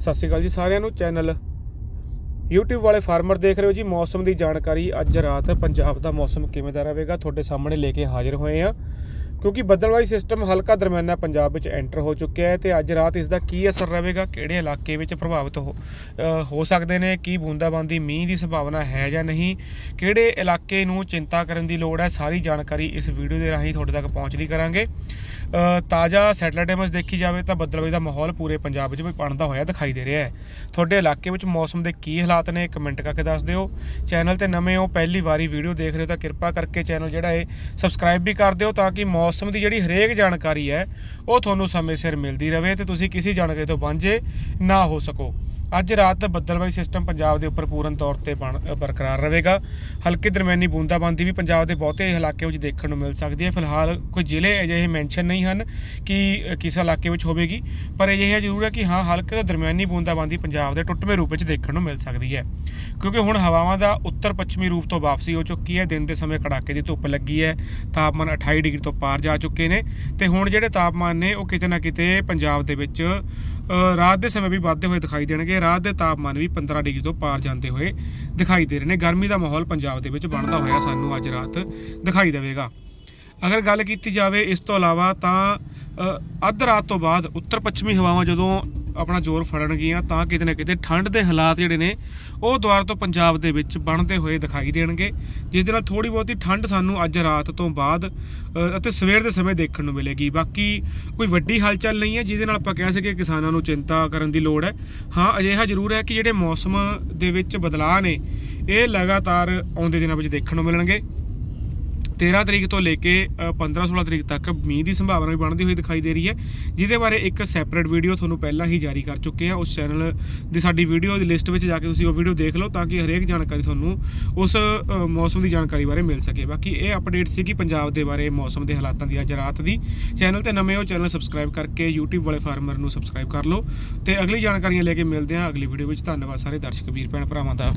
ਸਤਿ ਸ਼੍ਰੀ ਅਕਾਲ ਜੀ ਸਾਰਿਆਂ ਨੂੰ, ਚੈਨਲ YouTube ਵਾਲੇ ਫਾਰਮਰ ਦੇਖ ਰਹੇ ਹੋ ਜੀ। ਮੌਸਮ ਦੀ ਜਾਣਕਾਰੀ ਅੱਜ ਰਾਤ ਪੰਜਾਬ ਦਾ ਮੌਸਮ ਕਿਵੇਂ ਦਾ ਰਹੇਗਾ, ਤੁਹਾਡੇ ਸਾਹਮਣੇ ਲੈ ਕੇ ਹਾਜ਼ਰ ਹੋਏ ਆ ਕਿਉਂਕਿ ਬੱਦਲਵਾਈ ਸਿਸਟਮ ਹਲਕਾ ਦਰਮਿਆਨਾ ਪੰਜਾਬ ਵਿੱਚ ਐਂਟਰ ਹੋ ਚੁੱਕਿਆ ਹੈ ਤੇ ਅੱਜ ਰਾਤ ਇਸ ਦਾ ਕੀ ਅਸਰ ਰਹੇਗਾ, ਕਿਹੜੇ ਇਲਾਕੇ ਵਿੱਚ ਪ੍ਰਭਾਵਿਤ ਹੋ ਹੋ ਸਕਦੇ ਨੇ, ਕੀ ਬੂੰਦਾਬਾਂਦੀ, ਮੀਂਹ ਦੀ ਸੰਭਾਵਨਾ ਹੈ ਜਾਂ ਨਹੀਂ, ਕਿਹੜੇ ਇਲਾਕੇ ਨੂੰ ਚਿੰਤਾ ਕਰਨ ਦੀ ਲੋੜ ਹੈ, ਸਾਰੀ ਜਾਣਕਾਰੀ ਇਸ ਵੀਡੀਓ ਦੇ ਰਾਹੀਂ ਤੁਹਾਡੇ ਤੱਕ ਪਹੁੰਚਦੀ ਕਰਾਂਗੇ। ਤਾਜ਼ਾ ਸੈਟਲਾਈਟ ਇਮੇਜ ਦੇਖੀ ਜਾਵੇ ਤਾਂ ਬੱਦਲਵਾਈ ਦਾ ਮਾਹੌਲ ਪੂਰੇ ਪੰਜਾਬ ਵਿੱਚ ਵੀ ਬਣਦਾ ਹੋਇਆ ਦਿਖਾਈ ਦੇ ਰਿਹਾ ਹੈ। ਤੁਹਾਡੇ ਇਲਾਕੇ ਵਿੱਚ ਮੌਸਮ ਦੇ ਕੀ ਹਾਲਾਤ ਨੇ, ਕਮੈਂਟ ਕਰਕੇ ਦੱਸ ਦਿਓ। ਚੈਨਲ ਤੇ ਨਵੇਂ ਹੋ, ਪਹਿਲੀ ਵਾਰੀ ਵੀਡੀਓ ਦੇਖ ਰਹੇ ਹੋ ਤਾਂ ਕਿਰਪਾ ਕਰਕੇ ਚੈਨਲ ਜਿਹੜਾ ਹੈ ਸਬਸਕ੍ਰਾਈਬ ਵੀ ਕਰ ਦਿਓ ਤਾਂ ਕਿ ਮੌਸਮ ਦੀ ਜਿਹੜੀ ਹਰੇਕ ਜਾਣਕਾਰੀ ਹੈ, ਉਹ ਤੁਹਾਨੂੰ ਸਮੇਂ ਸਿਰ ਮਿਲਦੀ ਰਹੇ ਤੇ ਤੁਸੀਂ ਕਿਸੇ ਜਾਣਕਾਰੀ ਤੋਂ ਵਾਂਝੇ ਨਾ ਹੋ ਸਕੋ। ਅੱਜ ਰਾਤ ਬੱਦਲਵਾਈ ਸਿਸਟਮ ਪੰਜਾਬ ਦੇ ਉੱਪਰ ਪੂਰਨ ਤੌਰ ਤੇ ਬਣ ਬਰਕਰਾਰ ਰਹੇਗਾ। ਹਲਕੀ ਦਰਮਿਆਨੀ ਬੂੰਦਾਬਾਂਦੀ ਵੀ ਪੰਜਾਬ ਦੇ ਬਹੁਤੇ ਇਲਾਕੇ ਵਿੱਚ ਦੇਖਣ ਨੂੰ ਮਿਲ ਸਕਦੀ ਹੈ। ਫਿਲਹਾਲ ਕੋਈ ਜ਼ਿਲ੍ਹੇ ਅਜਿਹੇ ਮੈਂਸ਼ਨ ਨਹੀਂ ਹਨ ਕਿ ਕਿਸ ਇਲਾਕੇ ਵਿੱਚ ਹੋਵੇਗੀ, ਪਰ ਇਹ ਜ਼ਰੂਰ ਹੈ ਕਿ ਹਾਂ, ਹਲਕੇ ਤੋਂ ਦਰਮਿਆਨੀ ਬੂੰਦਾਬਾਂਦੀ ਪੰਜਾਬ ਦੇ ਟੁੱਟਵੇਂ ਰੂਪ ਵਿੱਚ ਦੇਖਣ ਨੂੰ ਮਿਲ ਸਕਦੀ ਹੈ। ਕਿਉਂਕਿ ਹੁਣ ਹਵਾਵਾਂ ਦਾ ਉੱਤਰ ਪੱਛਮੀ ਰੂਪ ਤੋਂ ਵਾਪਸੀ ਹੋ ਚੁੱਕੀ ਹੈ। ਦਿਨ ਦੇ ਸਮੇਂ ਕੜਾਕੇ ਦੀ ਧੁੱਪ ਲੱਗੀ ਹੈ। ਤਾਪਮਾਨ 28 ਡਿਗਰੀ ਤੋਂ ਪਾਰ ਜਾ ਚੁੱਕੇ ਨੇ। ਤੇ ਹੁਣ ਜਿਹੜੇ ਤਾਪਮਾਨ ਨੇ, ਉਹ ਕਿਤੇ ਨਾ ਕਿਤੇ ਪੰਜਾਬ ਦੇ ਵਿੱਚ ਰਾਤ ਦੇ ਸਮੇਂ ਵੀ ਵੱਧਦੇ ਹੋਏ ਦਿਖਾਈ ਦੇਣਗੇ। ਰਾਤ ਦੇ ਤਾਪਮਾਨ ਵੀ 15 ਡਿਗਰੀ ਤੋਂ ਪਾਰ ਜਾਂਦੇ ਹੋਏ ਦਿਖਾਈ ਦੇ ਰਹੇ ਨੇ। ਗਰਮੀ ਦਾ ਮਾਹੌਲ ਪੰਜਾਬ ਦੇ ਵਿੱਚ ਬਣਦਾ ਹੋਇਆ ਸਾਨੂੰ ਅੱਜ ਰਾਤ ਦਿਖਾਈ ਦੇਵੇਗਾ। ਅਗਰ ਗੱਲ ਕੀਤੀ ਜਾਵੇ ਇਸ ਤੋਂ ਇਲਾਵਾ ਤਾਂ ਅੱਧ ਰਾਤ ਤੋਂ ਬਾਅਦ ਉੱਤਰ ਪੱਛਮੀ ਹਵਾਵਾਂ ਜਦੋਂ ਆਪਣਾ ਜ਼ੋਰ ਫੜਨਗੀਆਂ ਤਾਂ ਕਿਤੇ ਨਾ ਕਿਤੇ ਠੰਡ ਦੇ ਹਾਲਾਤ ਜਿਹੜੇ ਨੇ, ਉਹ ਦੁਆਰਾ ਤੋਂ ਪੰਜਾਬ ਦੇ ਵਿੱਚ ਬਣਦੇ ਹੋਏ ਦਿਖਾਈ ਦੇਣਗੇ, ਜਿਸ ਦੇ ਨਾਲ ਥੋੜੀ ਬਹੁਤੀ ਠੰਡ ਸਾਨੂੰ ਅੱਜ ਰਾਤ ਤੋਂ ਬਾਅਦ ਅਤੇ ਸਵੇਰ ਦੇ ਸਮੇਂ ਦੇਖਣ ਨੂੰ ਮਿਲੇਗੀ। ਬਾਕੀ ਕੋਈ ਵੱਡੀ ਹਲਚਲ ਨਹੀਂ ਹੈ, ਜਿਹਦੇ ਨਾਲ ਆਪਾਂ ਕਹਿ ਸਕੀਏ ਕਿਸਾਨਾਂ ਨੂੰ ਚਿੰਤਾ ਕਰਨ ਦੀ ਲੋੜ ਹੈ। ਹਾਂ, ਅਜਿਹਾ ਜ਼ਰੂਰ ਹੈ ਕਿ ਜਿਹੜੇ ਮੌਸਮ ਦੇ ਵਿੱਚ ਬਦਲਾਅ ਨੇ, ਇਹ ਲਗਾਤਾਰ ਆਉਂਦੇ ਦਿਨਾਂ ਵਿੱਚ ਦੇਖਣ ਨੂੰ ਮਿਲਣਗੇ। 13 ਤਰੀਕ ਤੋਂ ਲੈ ਕੇ 15-16 ਤਰੀਕ ਤੱਕ ਮੀਂਹ ਦੀ ਸੰਭਾਵਨਾ ਵੀ ਬਣਦੀ ਹੋਈ ਦਿਖਾਈ ਦੇ ਰਹੀ ਹੈ। ਜਿਹਦੇ ਬਾਰੇ ਇੱਕ ਸੈਪਰੇਟ ਵੀਡੀਓ ਤੁਹਾਨੂੰ ਪਹਿਲਾਂ ਹੀ ਜਾਰੀ ਕਰ ਚੁੱਕੇ ਹਾਂ। ਉਸ ਚੈਨਲ ਦੀ ਸਾਡੀ ਵੀਡੀਓ ਦੀ ਲਿਸਟ ਵਿੱਚ ਜਾ ਕੇ ਤੁਸੀਂ ਉਹ ਵੀਡੀਓ ਦੇਖ ਲਓ ਤਾਂ ਕਿ ਹਰੇਕ ਜਾਣਕਾਰੀ ਤੁਹਾਨੂੰ ਉਸ ਮੌਸਮ ਦੀ ਜਾਣਕਾਰੀ ਬਾਰੇ ਮਿਲ ਸਕੇ। ਬਾਕੀ ਇਹ ਅਪਡੇਟ ਸੀ ਕਿ ਪੰਜਾਬ ਦੇ ਬਾਰੇ ਮੌਸਮ ਦੇ ਹਾਲਾਤਾਂ ਦੀ ਅੱਜ ਰਾਤ ਦੀ। ਚੈਨਲ ਤੇ ਨਵੇਂ ਹੋ ਚੈਨਲ ਸਬਸਕ੍ਰਾਈਬ ਕਰਕੇ YouTube ਵਾਲੇ ਫਾਰਮਰ ਨੂੰ ਸਬਸਕ੍ਰਾਈਬ ਕਰ ਲਓ। ਤੇ ਅਗਲੀ ਜਾਣਕਾਰੀਆਂ ਲੈ ਕੇ ਮਿਲਦੇ ਹਾਂ ਅਗਲੀ ਵੀਡੀਓ ਵਿੱਚ। ਧੰਨਵਾਦ ਸਾਰੇ ਦਰਸ਼ਕ, ਵੀਰ ਭੈਣ ਭਰਾਵਾਂ ਦਾ।